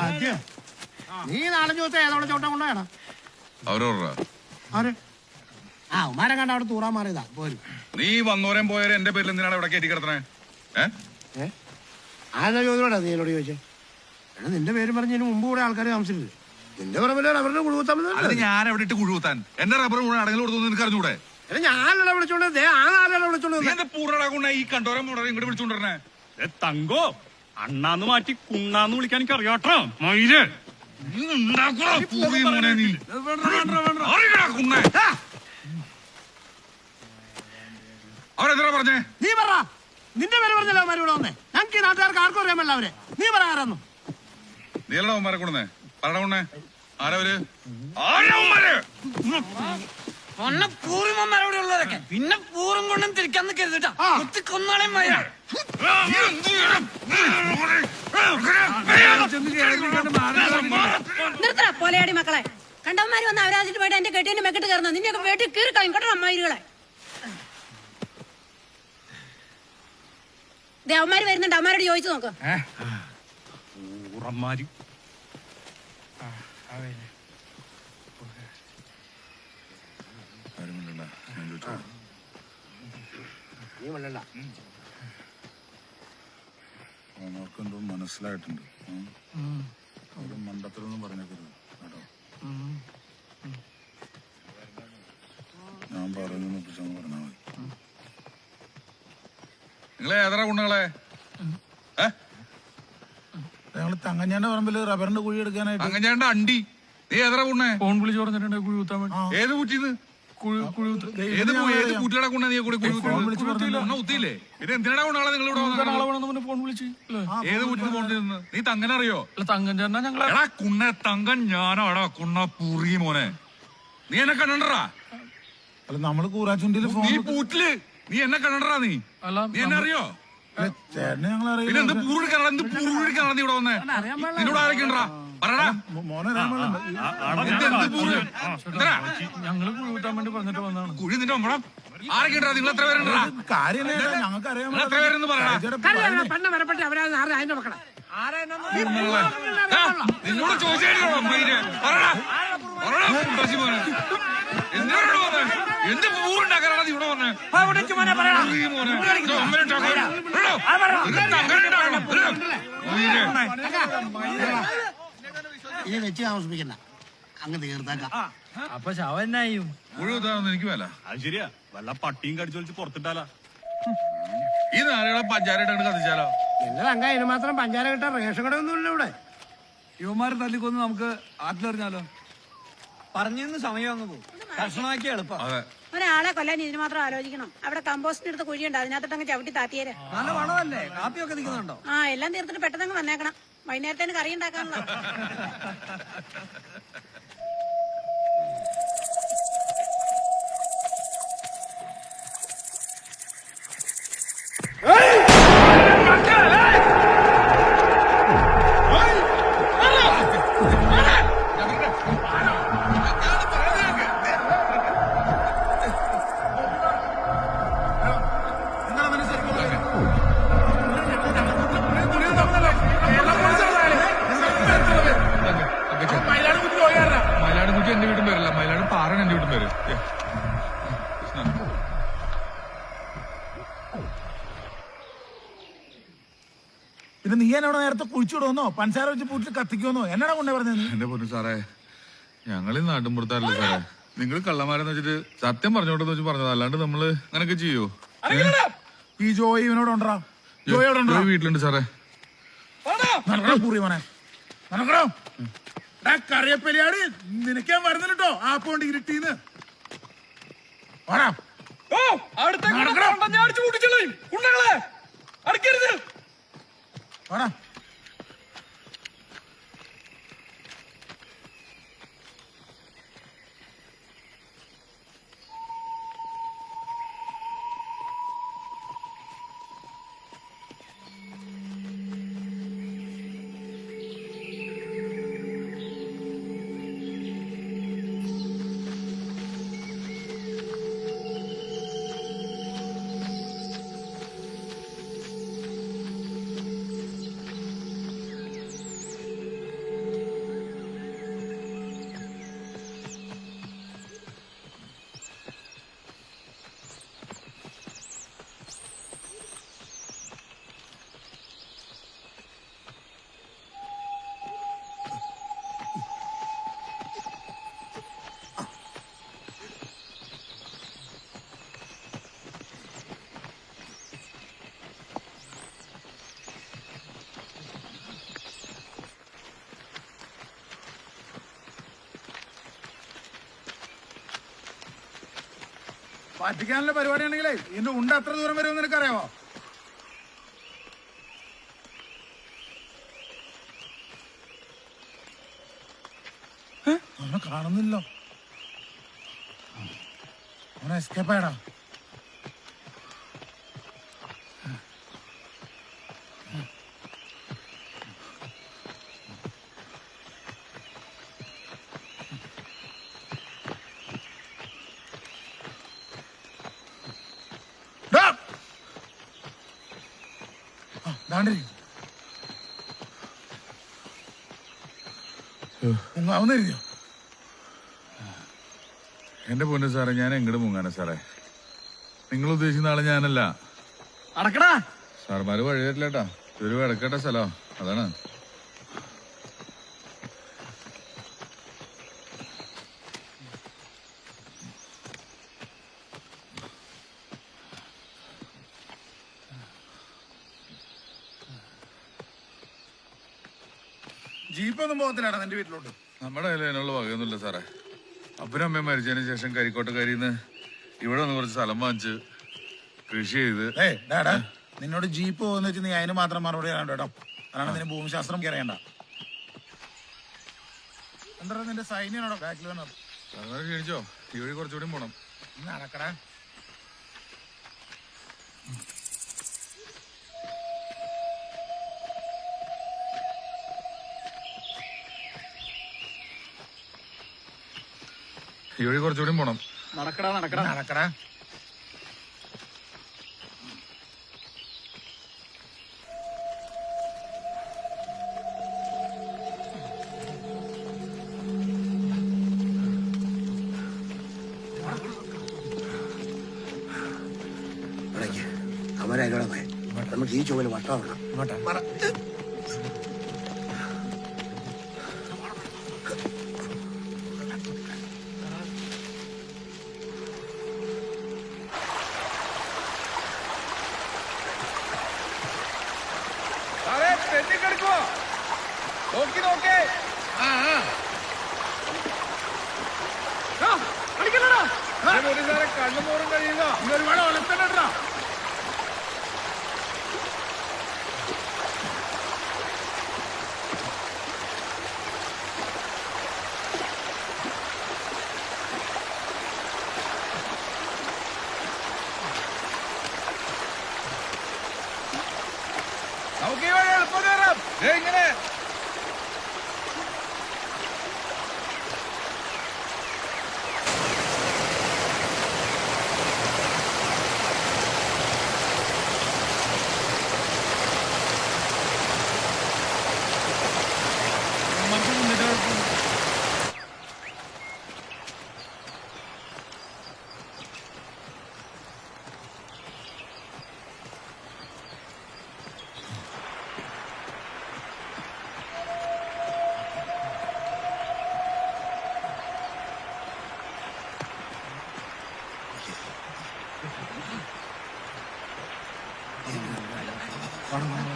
ആദ്യം നീ നാലഞ്ച് ദിവസം ഏതോടെ ചോട്ടം കൊണ്ടാണ് അവരോടാ ആര്? ആ ഉമാരെ കണ്ട അവിടെ തൂറാൻ മാറിയതാ. പോരും. നീ വന്നോരം പോയാലും എന്റെ പേരിൽ എന്തിനാണ് ഇവിടെ കയറ്റി കിടത്തണേ? ആരാ ചോദിച്ചോടാ നീ എന്നോട് ചോദിച്ചേ? എടാ നിന്റെ പേര് പറഞ്ഞതിന് മുമ്പ് കൂടെ ആൾക്കാർ താമസിച്ചില്ലേ നിന്റെ പറമ്പിലെ റബ്ബറിന്റെ കുഴുകുത്താൻ ഞാൻ എവിടെ ഇട്ട് കുഴുത്താൻ എന്റെ റബ്ബർ മുഴുവൻ അടങ്ങൽ കൊടുത്തു നിനക്ക് അറിഞ്ഞൂടെ? ഞാനല്ല വിളിച്ചോണ്ട് ദേ ആ നാളെ വിളിച്ചോണ്ട് പൂർണ ഈ കണ്ടോരം മുട ഇങ്ങോട്ട് വിളിച്ചോണ്ടിരണേ ഏ, തങ്കോ അണ്ണാന്ന് മാറ്റി കുണ്ണാന്ന് വിളിക്കാൻ എനിക്ക് അറിയാട്ടോ മയിൽ. പറഞ്ഞേ? നീ പറ. നിന്റെ പേര് പറഞ്ഞല്ലോ അവന്മാർ ഇവിടെ വന്നേ? ഞങ്ങൾക്ക് നാട്ടുകാർക്ക് ആർക്കും അറിയാമല്ല അവരെ. നീ പറ ആരാന്നു. നീ അല്ലടാ അവന്മാരെ കൊണ്ടുവന്നേ. കൊണ്ടേ ആരവര് ആരവന്മാര് പിന്നെ പൂറും കൊണ്ടും തിരിക്കാൻ നിൽക്കരുത് കുത്തി കൊന്നാളെ മയ നിർത്തറ പോലെയാടി മക്കളെ. കണ്ടവന്മാര് വന്ന് അവരാജിട്ട് പോയിട്ട് എന്റെ കെട്ടിന്റെ മെക്കിട്ട് കയറുന്ന നിന്നെയൊക്കെ വീട്ടിൽ കീറി കളയും കേട്ടോ അമ്മായികളെ ദേ അവന്മാര് വരുന്നുണ്ട്. അമ്മാരോട് ചോദിച്ചു നോക്ക്. ഊറന്മാര് ആരും. ഞാൻ ചോദിച്ചോളാം. നീ വെള്ളണ്ട അവന്മാർക്കെന്തോ മനസ്സിലായിട്ടുണ്ട്. അവർ മണ്ടത്തിലൊന്നും പറഞ്ഞേക്കരുത് കേട്ടോ. ഞാൻ പറഞ്ഞു പറഞ്ഞാൽ മതി നിങ്ങളെ ഏതാ കുണ്ണുങ്ങളെ ഞങ്ങൾ തങ്ങഞ്ഞാന്റെ പറമ്പിൽ റബ്ബറിന്റെ കുഴി എടുക്കാനായിട്ട് അങ്ങഞ്ഞാണ്ട അണ്ടി. നീ ഏതാ കുണ്ണേ ഫോൺ വിളിച്ച് പറഞ്ഞിട്ടുണ്ട് കുഴി കുത്താൻ വേണ്ടി. ഏത് കുറ്റിന്ന്? ഏത് ഏത് കൊണ്ടാ നീ കൂടി പിന്നെ എന്തിനാ കൊണ്ടാളെ നിങ്ങൾ ഇവിടെ ഫോൺ വിളിച്ച് ഏത് ഫോൺ നീ തങ്ങനെ അറിയോ അല്ല ചേട്ടനാ ഞങ്ങളെ എടാ കുണ്ണ തങ്കൻ കുണ്ണ പുറി മോനെ നീ എന്നെ കണ്ടണ്ടാ അല്ല നമ്മൾ കൂറാച്ചുണ്ടിയിൽ ഫോൺ നീ പൂറ്റിൽ നീ എന്നെ കണ്ടണ്ടാ നീ അല്ല നീ എന്നെ അറിയോ ചേട്ടനെ ഞങ്ങൾ പിന്നെ എന്ത് പൂറിടിക്കാനാ എന്ത് പൂറിടിക്കാനാ നീ ഇവിടെ വന്നേ നിന്നോട് ആരൊക്കെ ഉണ്ടാ ഞങ്ങൾ കുഴി വേണ്ടി പറഞ്ഞിട്ട് വന്നാണ് കുഴി നിന്റെ അമ്മടാ ആരൊക്കെ ഉണ്ടാ നിങ്ങൾ എത്ര പേരുണ്ടാ കാര്യം എന്നാ ചേട്ടാ, ഞങ്ങൾക്ക് അറിയാൻ നിങ്ങൾ എത്ര പേരെന്ന് ചേട്ടാ, പെണ്ണ വരപ്പെട്ട് അവരാ ആരുടെ അതിന്റെ മക്കളെ? നിന്നോട് വന്നേ? എന്ത് പൂറുണ്ടാക്കാനാണ് നീ ഇവിടെ വന്നേ? അങ്ങനെ. ഇനി വെച്ച് താമസിപ്പിക്കണ്ട. അങ്ങ് തീർത്താക്കാം. അപ്പൊ ശവന്നായും മുഴുവൻ എനിക്ക് വേല. അത് ശരിയാ. വല്ല പട്ടിയും കടിച്ചു വലിച്ച് പുറത്തിട്ടാലാ? ഈ നാളുകളെ പഞ്ചായത്തായിട്ട് കത്തിച്ചാലോ? എന്റെ തങ്ക അതിന് മാത്രം പഞ്ചാര കിട്ടാൻ റേഷൻ ഇല്ല ഇവിടെ. യുവമാരെ തല്ലിക്കൊന്ന് നമുക്ക് ആറ്റിലെറിഞ്ഞാലോ? പറഞ്ഞു സമയം അങ്ങ് പോകും. എളുപ്പം. അതെ. ഒരാളെ കൊല്ലാൻ ഇതിന് മാത്രം ആലോചിക്കണം. അവിടെ കമ്പോസ്റ്റിന് എടുത്ത് കുഴിയുണ്ട്. അതിനകത്തോട്ട് അങ്ങ് ചവിട്ടി താത്തിയേരെ. നല്ല വളമല്ലേ? കാപ്പിയൊക്കെ നിൽക്കുന്നുണ്ടോ? ആ എല്ലാം തീർത്തിട്ട് പെട്ടെന്ന് അങ്ങ് വന്നേക്കണം. വൈകുന്നേരത്തേന് കറി ഉണ്ടാക്കാനുള്ള വീട്ടും പേര് ഏ. പിന്നെ നീ എന്നോട് നേരത്തെ കുഴിച്ചിടുവന്നോ പഞ്ചാര വെച്ച് പൂട്ടിൽ കത്തിക്കുമെന്നോ? എന്നാടാ കൊണ്ടേ പറഞ്ഞത്? എന്റെ പൊന്നു സാറേ ഞങ്ങൾ ഈ നാട്ടിൻപുറത്തല്ലേ സാറേ. നിങ്ങൾ കള്ളന്മാരെന്ന് വെച്ചിട്ട് സത്യം പറഞ്ഞോട്ടെന്ന് വെച്ച് പറഞ്ഞത്. അല്ലാണ്ട് നമ്മൾ അങ്ങനൊക്കെ ചെയ്യോ? ഈ ജോയി ഇവനോട് ഉണ്ടോ? ജോയോട് ഉണ്ടോ? ജോയി വീട്ടിലുണ്ട് സാറേ. നടക്കണോ പൂറി മോനെ. നടക്കണോ കറിയപ്പലിയാട് നിനക്കാൻ വരുന്നുട്ടോ ആ പോണ്ട് ഇരുട്ടീന്ന് വാടാ. നടക്കണോ? വാടാ. പറ്റിക്കാനുള്ള പരിപാടിയാണെങ്കിലേ ഇതിന്റെ ഉണ്ട അത്ര ദൂരം വരുമെന്ന് നിനക്കറിയാമോ? അവനെ കാണുന്നില്ലോ. അവനെ എസ്കേപ്പ് മുങ്ങാവുന്നിരിക്കോ എന്റെ പൊന്നു സാറേ ഞാൻ എങ്ങോട്ട് മുങ്ങാനെ സാറേ? നിങ്ങൾ ഉദ്ദേശിക്കുന്ന ആൾ ഞാനല്ല. അടക്കടാ. സാർമാര് വഴി തരില്ലേട്ടാ ഇതൊരു വിടക്കട്ടെ സ്ഥലം. അതാണ്. ജീപ്പൊന്നും പോകത്തില്ലാടാ നിന്റെ വീട്ടിലോട്ട്. നമ്മുടെ കയ്യിൽ അതിനുള്ള വകയൊന്നുമില്ല സാറേ. അപ്പനും അമ്മയും മരിച്ചതിന് ശേഷം കരിക്കോട്ടക്കരിന്ന് ഇവിടെ ഒന്ന് കുറച്ച് സ്ഥലം വാങ്ങിച്ച് കൃഷി ചെയ്ത് ഏ ഡാടാ നിന്നോട് ജീപ്പ് പോകുന്ന വെച്ച് നീ അതിന് മാത്രം മറുപടി കേട്ടോ. അതാണ് നിന്റെ ഭൂമിശാസ്ത്രം അറിയണ്ട എന്താ നിന്റെ സൈന്യനാണോ ബാക്കിൽ വന്നത്? ക്ഷണിച്ചോ? ഈ വഴി കുറച്ചുകൂടി പോണം. നടക്കടാ. ഈ വഴി കുറച്ചുകൂടി പോണം. നടക്കടാ നടക്കടാ. നടക്കടാ. പോയി നമുക്ക് ഈ ചുമൽ വട്ടമാവണം തെറ്റിക്കെടുക്കുവോ നോക്കി നോക്കേ. ആ ആ. പോലീസുകാരെ കണ്ണുമോറും കഴിയുക. ഇന്നൊരുപാട് വേണം ഒലത്തണ്ടാ forma.